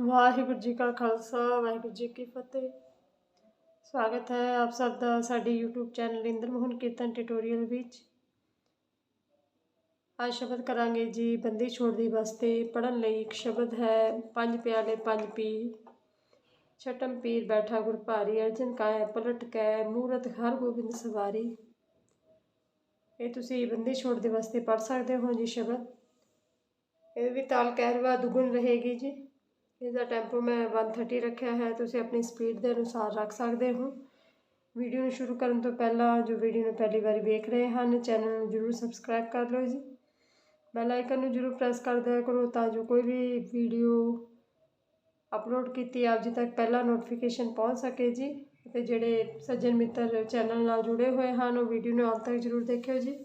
ਵਾਹਿਗੁਰੂ ਜੀ ਕਾ ਖਾਲਸਾ, ਵਾਹਿਗੁਰੂ ਜੀ ਕੀ ਫਤਿਹ। ਸਵਾਗਤ ਹੈ ਆਪ ਸਭ ਦਾ ਸਾਡੇ YouTube channel Inder Mohan Kirtan tutorial ਵਿੱਚ। ਅੱਜ ਸ਼ਬਦ ਕਰਾਂਗੇ ਜੀ ਬੰਦੀ ਛੋੜਦੀ ਵਾਸਤੇ। ਪੜਨ ਲਈ ਇੱਕ ਸ਼ਬਦ ਹੈ, ਪੰਜ ਪਿਆਲੇ ਪੰਜ ਪੀ ਛਟਮ ਪੀਰ ਬੈਠਾ ਗੁਰ ਭਾਰੀ, ਅਰਜਨ ਕਾਇ ਪਲਟ ਕੈ ਮੂਰਤ ਹਰ ਗੋਬਿੰਦ ਸਵਾਰੀ। ਇਹ ਤੁਸੀਂ ਬੰਦੀ ਛੋੜਦੇ ਵਾਸਤੇ ਪੜ ਸਕਦੇ ਹੋ ਜੀ ਸ਼ਬਦ। ਇਹ ਵੀ ਤਾਲ ਕਹਿਰਵਾ ਦੁਗਣ ਰਹੇਗੀ ਜੀ। ਇਹਦਾ ਟੈਂਪੋ ਮੈਂ 130 ਰੱਖਿਆ ਹੈ, ਤੁਸੀਂ ਆਪਣੀ ਸਪੀਡ ਦੇ ਅਨੁਸਾਰ ਰੱਖ ਸਕਦੇ ਹੋ। ਵੀਡੀਓ ਨੂੰ ਸ਼ੁਰੂ ਕਰਨ ਤੋਂ ਪਹਿਲਾਂ ਜੋ ਵੀਡੀਓ ਨੂੰ ਪਹਿਲੀ ਵਾਰੀ ਵੇਖ ਰਹੇ ਹਨ ਚੈਨਲ ਨੂੰ ਜਰੂਰ ਸਬਸਕ੍ਰਾਈਬ ਕਰ ਲਓ ਜੀ। ਬੈਲ ਆਈਕਨ ਨੂੰ ਜਰੂਰ ਪ੍ਰੈਸ ਕਰ ਦਿਆ ਕਰੋ ਤਾਂ ਜੋ ਕੋਈ ਵੀ ਵੀਡੀਓ ਅਪਲੋਡ ਕੀਤੀ ਆਪ ਜੀ ਤੱਕ ਪਹਿਲਾਂ ਨੋਟੀਫਿਕੇਸ਼ਨ ਪਹੁੰਚ ਸਕੇ ਜੀ। ਅਤੇ ਜਿਹੜੇ ਸੱਜਣ ਮਿੱਤਰ ਚੈਨਲ ਨਾਲ ਜੁੜੇ ਹੋਏ ਹਨ, ਉਹ ਵੀਡੀਓ ਨੂੰ ਅੰਤ ਤੱਕ ਜਰੂਰ ਦੇਖਿਓ ਜੀ।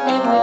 ਛਟਮ ਪੀਰੇ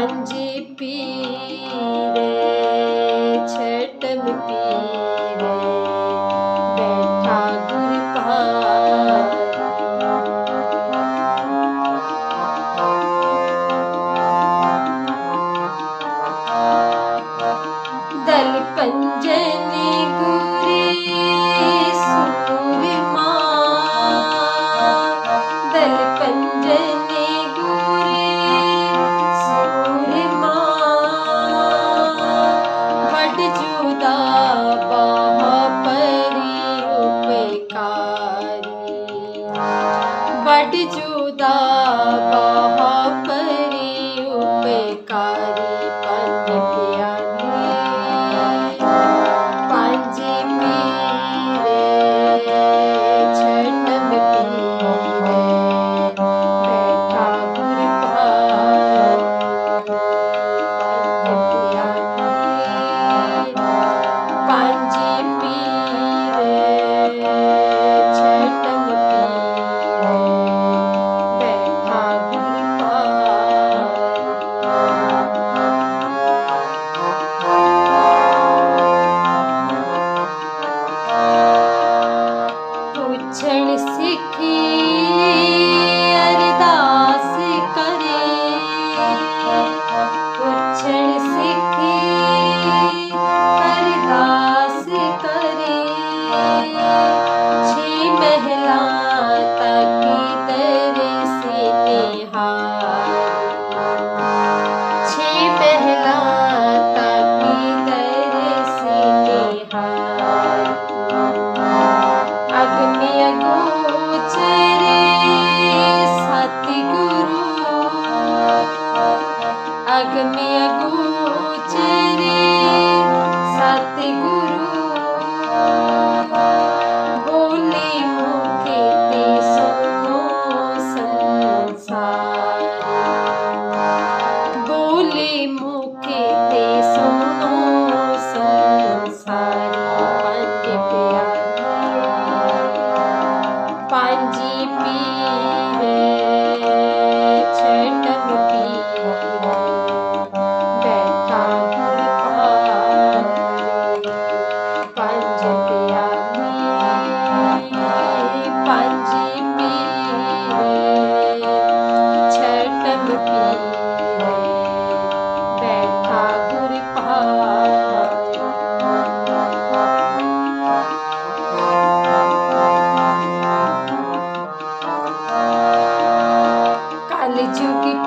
ਪੰਜ ਪੀਰੇ ਛਟਮ ਪੀਰੇ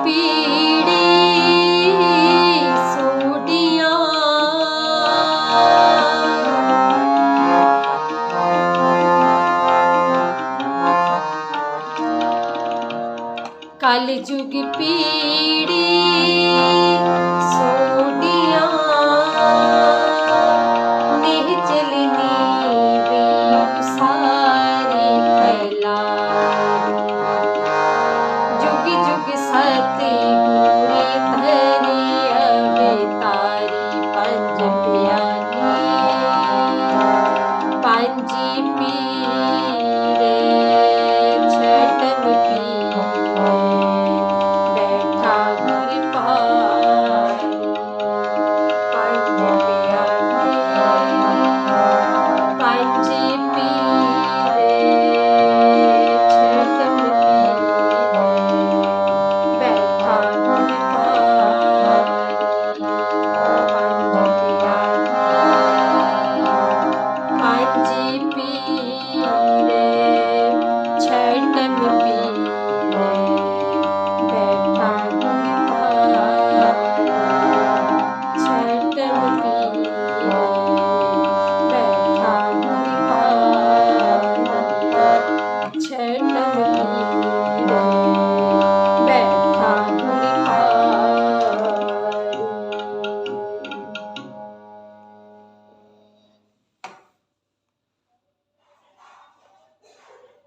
be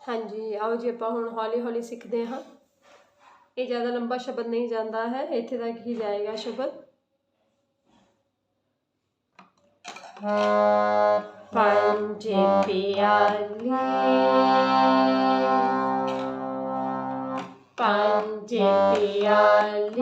ਹਾਂਜੀ, ਆਓ ਜੀ ਆਪਾਂ ਹੁਣ ਹੌਲੀ ਹੌਲੀ ਸਿੱਖਦੇ ਹਾਂ। ਇਹ ਜ਼ਿਆਦਾ ਲੰਬਾ ਸ਼ਬਦ ਨਹੀਂ ਜਾਂਦਾ ਹੈ, ਇੱਥੇ ਤੱਕ ਹੀ ਜਾਏਗਾ ਸ਼ਬਦ। ਪੰਜ ਪਿਆਲੀ। ਪੰਜ ਪਿਆਲੀ।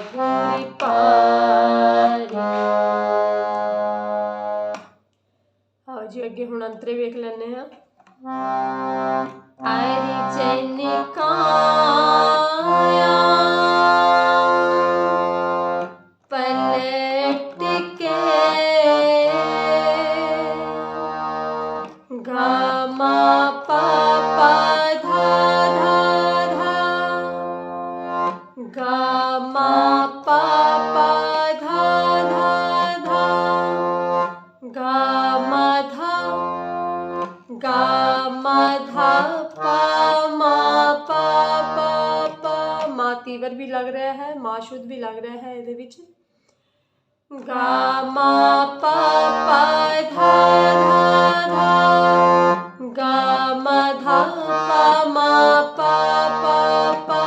ਬੈਠਾ ਪਾਰੀ। ਆਓ ਜੀ ਅੱਗੇ ਹੁਣ ਅੰਤਰੇ ਵੇਖ ਲੈਣੇ ਆ ਪਾ ਧਾ ਧਾ ਧਾ ਗਾ ਮਾ ਧਾ ਪਾ ਮਾ ਪਾ ਪਾ ਪਾ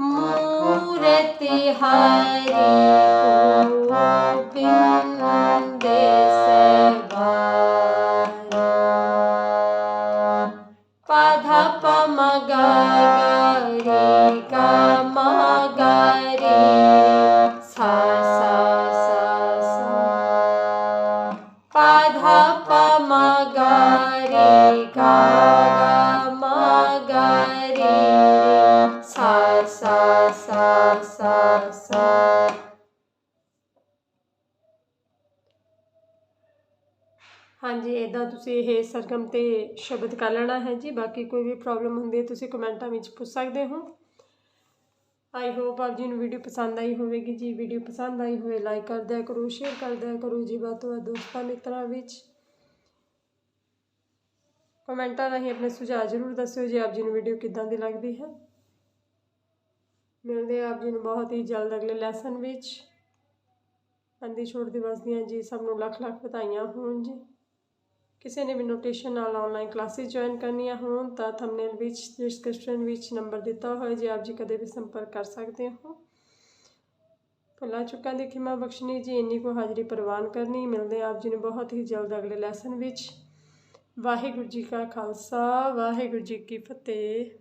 ਮੂਰਤੀ ਤੁਸੀਂ ਇਹ ਸਰਗਮ ਤੇ ਸ਼ਬਦ ਕਰ ਲੈਣਾ ਹੈ ਜੀ। ਬਾਕੀ ਕੋਈ ਵੀ ਪ੍ਰੋਬਲਮ ਹੁੰਦੀ ਹੈ, ਤੁਸੀਂ ਕਮੈਂਟਾਂ ਵਿੱਚ ਪੁੱਛ ਸਕਦੇ ਹੋ। ਆਈ ਹੋਪ ਆਪ ਜੀ ਨੂੰ ਵੀਡੀਓ ਪਸੰਦ ਆਈ ਹੋਵੇਗੀ ਜੀ। ਵੀਡੀਓ ਪਸੰਦ ਆਈ ਹੋਵੇ ਲਾਈਕ ਕਰ ਦਿਆ ਕਰੋ ਸ਼ੇਅਰ ਕਰ ਦਿਆ ਕਰੋ ਜੀ ਵੱਧ ਤੋਂ ਵੱਧ ਦੋਸਤਾਂ ਮਿੱਤਰਾਂ ਵਿੱਚ। ਕਮੈਂਟਾਂ ਰਾਹੀਂ ਆਪਣੇ ਸੁਝਾਅ ਜ਼ਰੂਰ ਦੱਸਿਓ ਜੀ ਆਪ ਜੀ ਨੂੰ ਵੀਡੀਓ ਕਿੱਦਾਂ ਦੀ ਲੱਗਦੀ ਹੈ। ਮਿਲਦੇ ਆ ਆਪ ਜੀ ਨੂੰ ਬਹੁਤ ਹੀ ਜਲਦ ਅਗਲੇ ਲੈਸਨ ਵਿੱਚ। ਅੰਦੀ ਛੋੜ ਦਿਵਸ ਦੀਆਂ ਜੀ ਸਭ ਨੂੰ ਲੱਖ ਲੱਖ ਵਧਾਈਆਂ ਹੋਣ ਜੀ। ਕਿਸੇ ਨੇ ਵੀ ਨੋਟੇਸ਼ਨ ਨਾਲ ਆਨਲਾਈਨ ਕਲਾਸਿਸ ਜੁਆਇਨ ਕਰਨੀਆਂ ਹੋਣ ਤਾਂ ਥੰਬਨੇਲ ਵਿੱਚ ਡਿਸਕ੍ਰਿਪਸ਼ਨ ਵਿੱਚ ਨੰਬਰ ਦਿੱਤਾ ਹੋਇਆ, ਜੇ ਆਪ ਜੀ ਕਦੇ ਵੀ ਸੰਪਰਕ ਕਰ ਸਕਦੇ ਹੋ। ਭੁੱਲਾਂ ਚੁੱਕਾਂ ਦੀ ਖਿਮਾ ਬਖਸ਼ਣੀ ਜੀ, ਇੰਨੀ ਕੋ ਹਾਜ਼ਰੀ ਪ੍ਰਵਾਨ ਕਰਨੀ, ਮਿਲਦੇ ਆਪ ਜੀ ਨੂੰ ਬਹੁਤ ਹੀ ਜਲਦ ਅਗਲੇ ਲੈਸਨ ਵਿੱਚ। ਵਾਹਿਗੁਰੂ ਜੀ ਕਾ ਖਾਲਸਾ, ਵਾਹਿਗੁਰੂ ਜੀ ਕੀ ਫਤਿਹ।